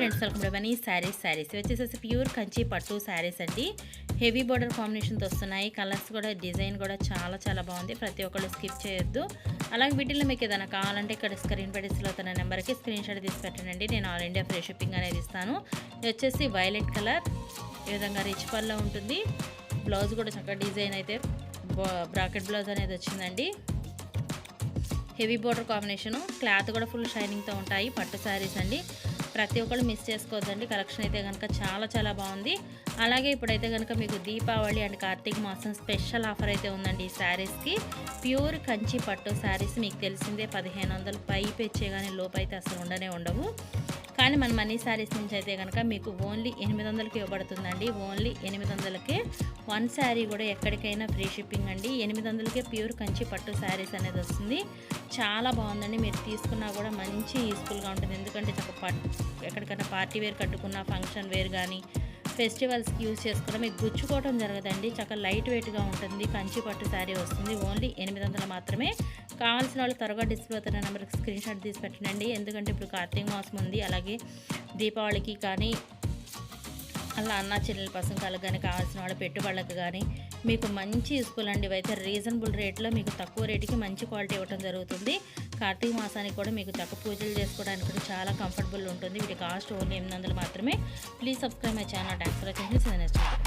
Welcome to Mani sarees sarees వచ్చేసేసి pure Kanchi పట్టు శారీస్ అండి. హెవీ బార్డర్ కాంబినేషన్తో వస్తున్నాయి. కలర్స్ కూడా డిజైన్ కూడా చాలా చాలా బాగుంది. ప్రతి ఒక్కళ్ళు స్కిప్ చేయొద్దు. అలాగే వీటిల్లో మీకు ఏదైనా కావాలంటే ఇక్కడ స్క్రీన్ పడిస్లో తన నెంబర్కి స్క్రీన్ షాట్ తీసి పెట్టండి నేను ఆల్ ఇండియా ఫ్రీ షిప్పింగ్ అనేది ఇస్తాను. వచ్చేసి వైలెట్ కలర్. ఈ విధంగా రిచ్ పల్లో ఉంటుంది. బ్లౌజ్ కూడా చక్కగా డిజైన్ అయితే బ్రాకెట్ బ్లౌజ్ అనేది వచ్చిందండి. Heavy border combination. క్లాత్ కూడా ఫుల్ షైనింగ్తో ఉంటాయి. పట్టు శారీస్ అండి. ప్రతి ఒక్కళ్ళు మిస్ చేసుకోవద్దండి. కలెక్షన్ అయితే కనుక చాలా చాలా బాగుంది. అలాగే ఇప్పుడైతే కనుక మీకు దీపావళి అండ్ కార్తీక మాసం స్పెషల్ ఆఫర్ అయితే ఉందండి ఈ శారీస్కి. ప్యూర్ కంచి పట్టు శారీస్ మీకు తెలిసిందే పదిహేను వందలు పైపు ఇచ్చే కానీ లోపు అయితే అసలు ఉండనే ఉండవు. కానీ మన మనీ శారీస్ నుంచి అయితే కనుక మీకు ఓన్లీ ఎనిమిది వందలకి ఇవ్వబడుతుందండి. ఓన్లీ ఎనిమిది వందలకే వన్ శారీ కూడా ఎక్కడికైనా ఫ్రీ షిప్పింగ్ అండి. ఎనిమిది వందలకే ప్యూర్ కంచి పట్టు శారీస్ అనేది వస్తుంది. చాలా బాగుందండి. మీరు తీసుకున్నా కూడా మంచి యూస్ఫుల్గా ఉంటుంది. ఎందుకంటే ఎక్కడికైనా పార్టీ వేర్ కట్టుకున్న ఫంక్షన్ వేర్ కానీ ఫెస్టివల్స్కి యూజ్ చేసుకోవడం మీకు గుచ్చుకోవడం జరగదండి. చక్కగా లైట్ వెయిట్గా ఉంటుంది. కంచి పట్టు శారీ వస్తుంది. ఓన్లీ ఎనిమిది వందలు మాత్రమే. కావాల్సిన వాళ్ళు త్వరగా డిస్ప్లే అవుతున్న నెంబర్కి స్క్రీన్ షాట్ తీసి పెట్టండి. ఎందుకంటే ఇప్పుడు కార్తీక మాసం ఉంది. అలాగే దీపావళికి కానీ అలా అన్న చెల్లెల పసంకాలకు కానీ కావాల్సిన వాళ్ళ పెట్టుబడులకు కానీ మీకు మంచి యూస్ఫుల్ అండి. ఇవైతే రీజనబుల్ రేట్లో మీకు తక్కువ రేటుకి మంచి క్వాలిటీ ఇవ్వడం జరుగుతుంది. కార్తీక మాసానికి కూడా మీకు చక్క పూజలు చేసుకోవడానికి కూడా చాలా కంఫర్టబుల్ ఉంటుంది. వీటి కాస్ట్ ఓన్లీ ఎనిమిది వందలు మాత్రమే. Please subscribe my channel thanks for watching next